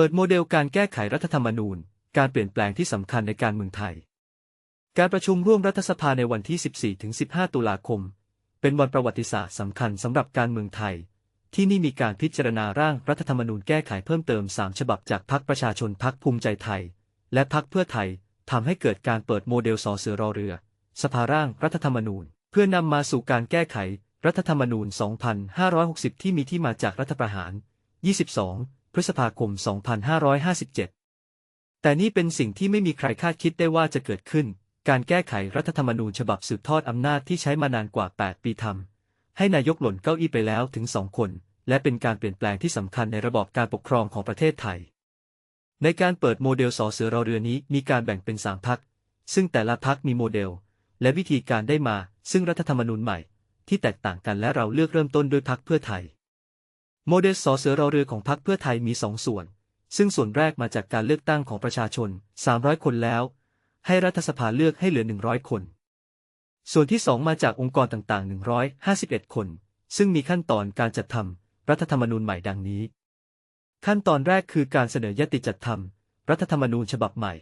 ปิดโมเดลการแก้ไขรัฐธรรมนูญ การเปลี่ยนแปลงที่สำคัญในการเมืองไทย การประชุมร่วมรัฐสภาในวันที่ 14-15 ตุลาคม เป็นวันประวัติศาสตร์สำคัญสำหรับการเมืองไทย ที่นี่มีการพิจารณาร่างรัฐธรรมนูญแก้ไขเพิ่มเติม 3 ฉบับจากพรรคประชาชนพรรคภูมิใจไทย และพรรคเพื่อไทยทำให้เกิดการเปิดโมเดลสอเสือรอเรือ สภาร่างรัฐธรรมนูญ เพื่อนำมาสู่การแก้ไขรัฐธรรมนูญ 2560 ที่มีที่มาจากรัฐประหาร 22 พฤษภาคม 2557 แต่นี่เป็นสิ่งที่ไม่มีใครคาดคิดได้ว่าจะเกิดขึ้น การแก้ไขรัฐธรรมนูญฉบับสืบทอดอำนาจที่ใช้มานานกว่า 8 ปีทำให้นายกหล่นเก้าอี้ไปแล้วถึงสองคน และเป็นการเปลี่ยนแปลงที่สำคัญในระบอบการปกครองของประเทศไทย ในการเปิดโมเดลสอเสือรอเรือนี้มีการแบ่งเป็นสามพัก ซึ่งแต่ละพักมีโมเดล และวิธีการได้มา ซึ่งรัฐธรรมนูญใหม่ ที่แตกต่างกันและเราเลือกเริ่มต้นด้วยพักเพื่อไทย โมเดลสอเสือรอเรือของพรรคเพื่อไทยมีสองส่วน ซึ่งส่วนแรกมาจากการเลือกตั้งของประชาชน 300 คนแล้ว ให้รัฐสภาเลือกให้เหลือ 100 คน ส่วนที่สองมาจากองค์กรต่างๆ 151 คน ซึ่งมีขั้นตอนการจัดทำรัฐธรรมนูญใหม่ดังนี้ ขั้นตอนแรกคือการเสนอยติจัดทำรัฐธรรมนูญฉบับใหม่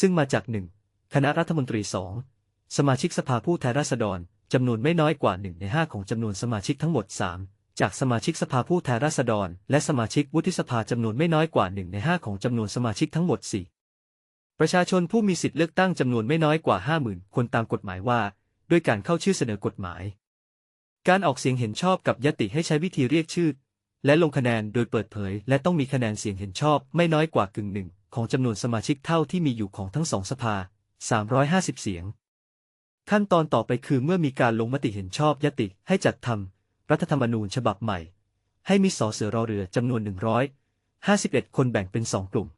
ซึ่งมาจาก 1. คณะรัฐมนตรี 2. สมาชิกสภาผู้แทนราษฎรจำนวนไม่น้อยกว่า1ใน5ของจำนวนสมาชิกทั้งหมด 3. จากสมาชิกสภาผู้แทนราษฎร และสมาชิกวุฒิสภาจำนวนไม่น้อยกว่า1ใน5ของจำนวนสมาชิกทั้งหมด 4. ประชาชนผู้มีสิทธิเลือกตั้งจำนวนไม่น้อยกว่า 50,000 คนตามกฎหมายว่า ด้วยการเข้าชื่อเสนอกฎหมาย การออกเสียงเห็นชอบกับยติให้ใช้วิธีเรียกชื่อ และลงคะแนนโดยเปิดเผย และต้องมีคะแนนเสียงเห็นชอบไม่น้อยกว่ากึ่งหนึ่งของจำนวนสมาชิกเท่าที่มีอยู่ของทั้งสองสภา 350 เสียง ขั้นตอนต่อไปคือเมื่อมีการลงมติเห็นชอบยติให้จัดทำ รัฐธรรมนูญฉบับใหม่ ให้มีสอเสือรอเรือจำนวน 151 คนแบ่งเป็นสองกลุ่ม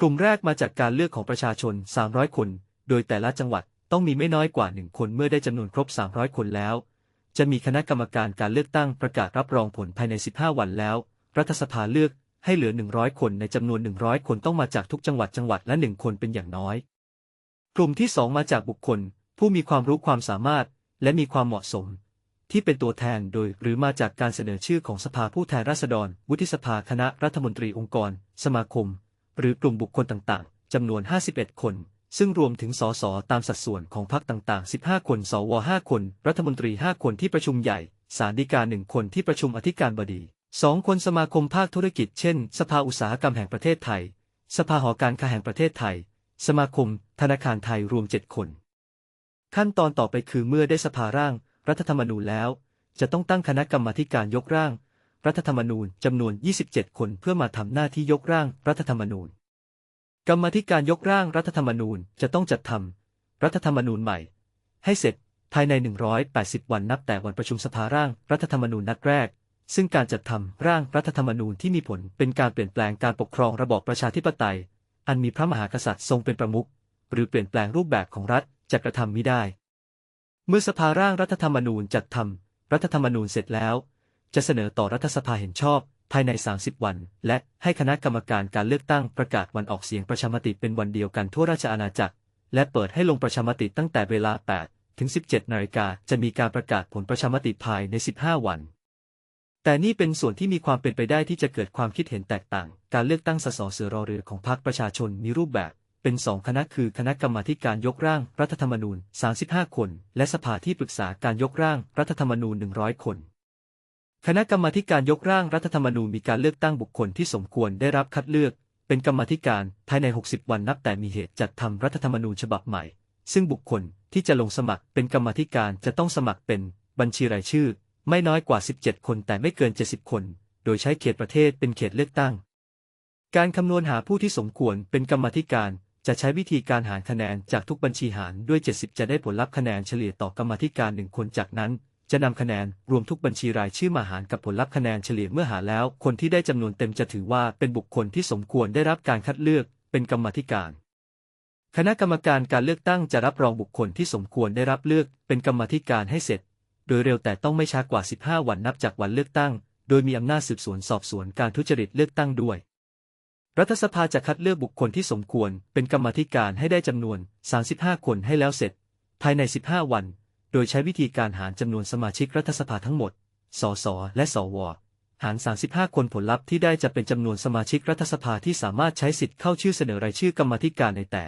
กลุ่มแรกมาจากการเลือกของประชาชน 300 คน โดยแต่ละจังหวัดต้องมีไม่น้อยกว่า 1 คนเมื่อได้จำนวนครบ 300 คนแล้ว จะมีคณะกรรมการการเลือกตั้งประกาศรับรองผลภายใน 15 วันแล้ว รัฐสภาเลือกให้เหลือ 100 คนในจำนวน 100 คนต้องมาจากทุกจังหวัดจังหวัดละ1คนเป็นอย่างน้อย กลุ่มที่ 2 มาจากบุคคล ผู้มีความรู้ความสามารถ และมีความเหมาะสม ที่เป็นตัวแทนโดยหรือมาจากการเสนอชื่อของสภาผู้แทนราษฎร วุฒิสภาคณะรัฐมนตรีองค์กร สมาคม หรือกลุ่มบุคคลต่างๆจำนวน 51 คน ซึ่งรวมถึงสสตามสัดส่วนของพรรคต่างๆ 15 คน สว 5 คน รัฐมนตรี 5 คนที่ประชุมใหญ่สารดีกา1คนที่ประชุมอธิการบดี2คนสมาคมภาคธุรกิจเช่น สภาอุตสาหกรรมแห่งประเทศไทย สภาหอการค้าแห่งประเทศไทย สมาคม ธนาคารไทยรวม7คน ขั้นตอนต่อไปคือเมื่อได้สภาร่าง รัฐธรรมนูญแล้ว จะต้องตั้งคณะกรรมาการยกร่าง รัฐธรรมนูญจำนวน 27 คนเพื่อมาทำหน้าที่ยกร่างรัฐธรรมนูญ กรรมาธิการยกร่างรัฐธรรมนูญจะต้องจัดทำรัฐธรรมนูญใหม่ ให้เสร็จภายใน 180 วันนับแต่วันประชุมสภาร่างรัฐธรรมนูญนัดแรก ซึ่งการจัดทำร่างรัฐธรรมนูญที่มีผลเป็นการเปลี่ยนแปลงการปกครองระบอบประชาธิปไตย อันมีพระมหากษัตริย์ทรงเป็นประมุขหรือเปลี่ยนแปลงรูปแบบของรัฐจะกระทำมิได้ เมื่อสภาร่างรัฐธรรมนูญจัดทำรัฐธรรมนูญเสร็จแล้ว จะเสนอต่อรัฐสภาเห็นชอบ ภายใน 30 วัน และให้คณะกรรมการการเลือกตั้งประกาศวันออกเสียงประชามติเป็นวันเดียวกันทั่วราชอาณาจักร และเปิดให้ลงประชามติตั้งแต่เวลา 8 ถึง 17 นาฬิกาจะมีการประกาศผลประชามติภายใน 15 วัน แต่นี่เป็นส่วนที่มีความเป็นไปได้ที่จะเกิดความคิดเห็นแตกต่าง การเลือกตั้งสสเสือรอเรือของพรรคประชาชนมีรูปแบบ เป็นสองคณะคือคณะกรรมาการยกร่างรัฐธรรมนูญ 35 คน และสภาที่ปรึกษาการยกร่างรัฐธรรมนูญ 100 คน คณะกรรมาการยกร่างรัฐธรรมนูญมีการเลือกตั้งบุคคลที่สมควรได้รับคัดเลือก เป็นกรรมาการภายใน 60 วันนับแต่มีเหตุจัดทำรัฐธรรมนูญฉบับใหม่ ซึ่งบุคคลที่จะลงสมัครเป็นกรรมาการจะต้องสมัครเป็นบัญชีรายชื่อ ไม่น้อยกว่า 17 คนแต่ไม่เกิน 70 คน โดยใช้เขตประเทศเป็นเขตเลือกตั้ง การคำนวณหาผู้ที่สมควรเป็นกรรมาธิการ จะใช้วิธีการหารคะแนนจากทุกบัญชีหารด้วย 70 จะได้ผลลัพธ์คะแนนเฉลี่ยต่อกรรมธิการหนึ่งคนจากนั้น จะนำคะแนนรวมทุกบัญชีรายชื่อมาหารกับผลลัพธ์คะแนนเฉลี่ยเมื่อหารแล้ว คนที่ได้จำนวนเต็มจะถือว่าเป็นบุคคลที่สมควรได้รับการคัดเลือกเป็นกรรมธิการ คณะกรรมการการเลือกตั้งจะรับรองบุคคลที่สมควรได้รับเลือกเป็นกรรมธิการให้เสร็จ โดยเร็วแต่ต้องไม่ช้ากว่า 15 วันนับจากวันเลือกตั้ง โดยมีอำนาจสืบสวนสอบสวนการทุจริตเลือกตั้งด้วย รัฐสภาจะคัดเลือกบุคคลที่สมควรเป็นกรรมธิการให้ได้จำนวน 35 คนให้แล้วเสร็จ ภายใน 15 วัน โดยใช้วิธีการหารจำนวนสมาชิกรัฐสภาทั้งหมด สส และสว หาร 35 คนผลลัพธ์ที่ได้จะเป็นจำนวนสมาชิกรัฐสภาที่สามารถใช้สิทธิ์เข้าชื่อเสนอรายชื่อกรรมธิการในแต่